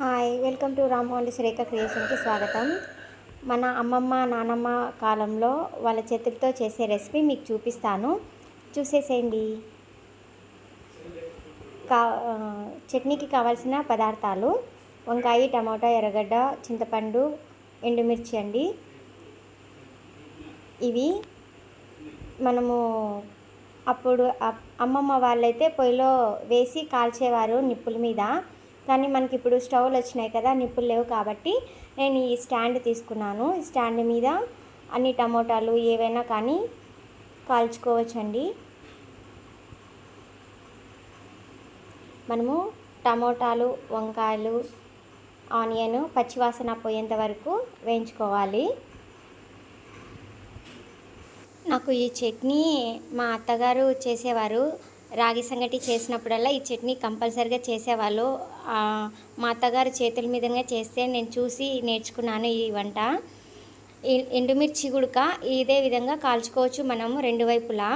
Hi welcome to Rammohan Surekha క్రియేషన్కి స్వాగతం. మన అమ్మమ్మ నానమ్మ కాలంలో వాళ్ళ చేతులతో చేసే రెసిపీ మీకు చూపిస్తాను. చూసేసేయండి. కా చట్నీకి కావాల్సిన పదార్థాలు వంకాయ టమాటా ఎర్రగడ్డ చింతపండు ఎండుమిర్చి అండి. ఇవి మనము అప్పుడు అప్- అమ్మమ్మ వాళ్ళైతే పొయ్యిలో వేసి కాల్చేవారు నిప్పుల మీద. కానీ మనకి ఇప్పుడు స్టవ్లు వచ్చినాయి కదా నిప్పులు లేవు కాబట్టి నేను ఈ స్టాండ్ తీసుకున్నాను. ఈ స్టాండ్ మీద అన్ని టమోటాలు ఏవైనా కానీ కాల్చుకోవచ్చండి. మనము టమోటాలు వంకాయలు ఆనియన్ పచ్చివాసన పోయేంత వరకు వేయించుకోవాలి. నాకు ఈ చట్నీ మా అత్తగారు చేసేవారు. రాగి సంగటి చేసినప్పుడల్లా ఈ చట్నీ కంపల్సరిగా చేసేవాళ్ళు. మా అత్తగారు చేతుల మీదుగా చేస్తే నేను చూసి నేర్చుకున్నాను ఈ వంట. ఎండుమిర్చి గుడక ఇదే విధంగా కాల్చుకోవచ్చు మనము రెండు వైపులా.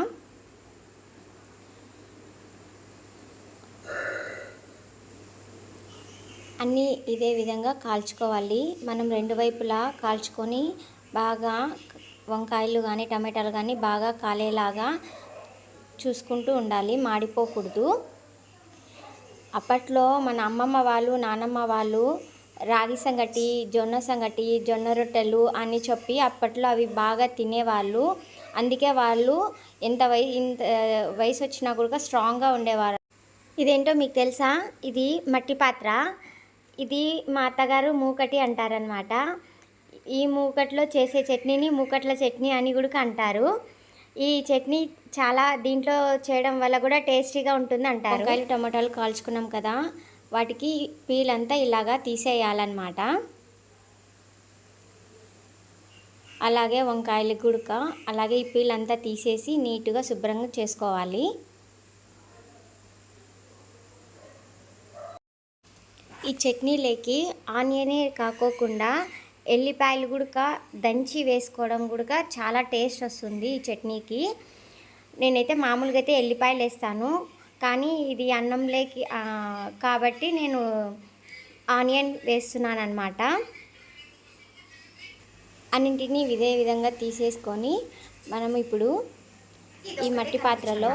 అన్నీ ఇదే విధంగా కాల్చుకోవాలి. మనం రెండు వైపులా కాల్చుకొని బాగా వంకాయలు కానీ టమాటాలు కానీ బాగా కాలేలాగా చూసుకుంటూ ఉండాలి మాడిపోకూడదు. అప్పట్లో మన అమ్మమ్మ వాళ్ళు నానమ్మ వాళ్ళు రాగి సంగటి జొన్న సంగటి జొన్న రొట్టెలు అని చెప్పి అప్పట్లో అవి బాగా తినేవాళ్ళు. అందుకే వాళ్ళు ఎంత వయ ఇంత వయసు వచ్చినా కూడా స్ట్రాంగ్గా ఉండేవారు. ఇదేంటో మీకు తెలుసా? ఇది మట్టి పాత్ర. ఇది మా అత్తగారు మూకటి అంటారనమాట ఈ మూకట్లో చేసే చట్నీని మూకట్ల చట్నీ అని కూడా అంటారు. ఈ చట్నీ చాలా దీంట్లో చేయడం వల్ల కూడా టేస్టీగా ఉంటుంది అంటారు వంకాయలు టమాటాలు కాల్చుకున్నాం కదా వాటికి పీల్ అంతా ఇలాగా తీసేయాలన్నమాట. అలాగే వంకాయలు గుడక అలాగే ఈ పీల్ అంతా తీసేసి నీట్గా శుభ్రంగా చేసుకోవాలి. ఈ చట్నీలోకి ఆనియనే కాకోకుండా ఎల్లిపాయలు కూడా దంచి వేసుకోవడం కూడా చాలా టేస్ట్ వస్తుంది ఈ చట్నీకి. నేనైతే మామూలుగా అయితే ఎల్లిపాయలు వేస్తాను. కానీ ఇది అన్నంలోకి కాబట్టి నేను ఆనియన్ వేస్తున్నాను అనమాట అన్నింటినీ ఇదే విధంగా తీసేసుకొని మనం ఇప్పుడు ఈ మట్టి పాత్రలో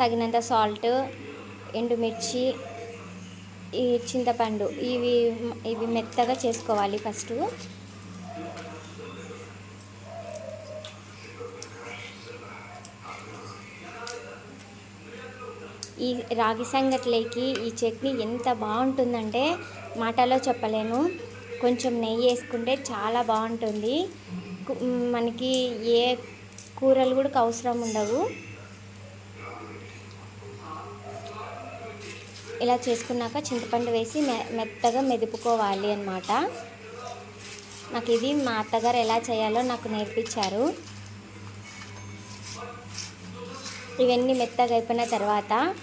తగినంత సాల్ట్ ఎండుమిర్చి ఈ చింతపండు ఇవి ఇవి మెత్తగా చేసుకోవాలి ఫస్ట్. ఈ రాగి సంగట్లేకి ఈ చట్నీ ఎంత బాగుంటుందంటే మాటలో చెప్పలేను. కొంచెం నెయ్యి వేసుకుంటే చాలా బాగుంటుంది. మనకి ఏ కూరలు కూడా అవసరం ఉండవు. ఇలా చేసుకున్నాక చింతపండు వేసి మె మెత్తగా మెదుపుకోవాలి అన్నమాట. నాకు ఇది మా అత్తగారు ఎలా చేయాలో నాకు నేర్పించారు. ఇవన్నీ మెత్తగా అయిపోయిన తర్వాత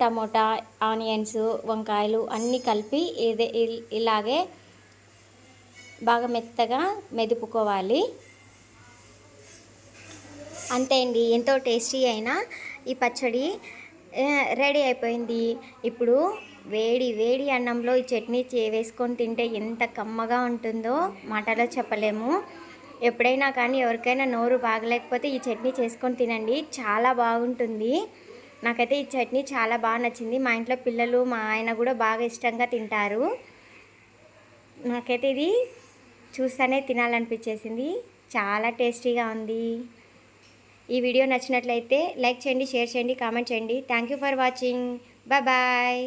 టమోటా ఆనియన్స్ వంకాయలు అన్నీ కలిపి ఇదే ఇల్- ఇలాగే బాగా మెత్తగా మెదుపుకోవాలి. అంతే అండి. ఎంతో టేస్టీ అయినా ఈ పచ్చడి. రెడీ అయిపోయింది. ఇప్పుడు వేడి వేడి అన్నంలో ఈ చట్నీ చే వేసుకొని తింటే ఎంత కమ్మగా ఉంటుందో మాటలో చెప్పలేము. ఎప్పుడైనా కానీ ఎవరికైనా నోరు బాగలేకపోతే ఈ చట్నీ చేసుకొని తినండి. చాలా బాగుంటుంది. నాకైతే ఈ చట్నీ చాలా బాగా నచ్చింది. మా ఇంట్లో పిల్లలు మా ఆయన కూడా బాగా ఇష్టంగా తింటారు. నాకైతే ఇది చూస్తేనే తినాలనిపించేసింది. చాలా టేస్టీగా ఉంది. ఈ వీడియో నచ్చినట్లయితే లైక్ చేయండి షేర్ చేయండి కామెంట్ చేయండి. Thank you for watching bye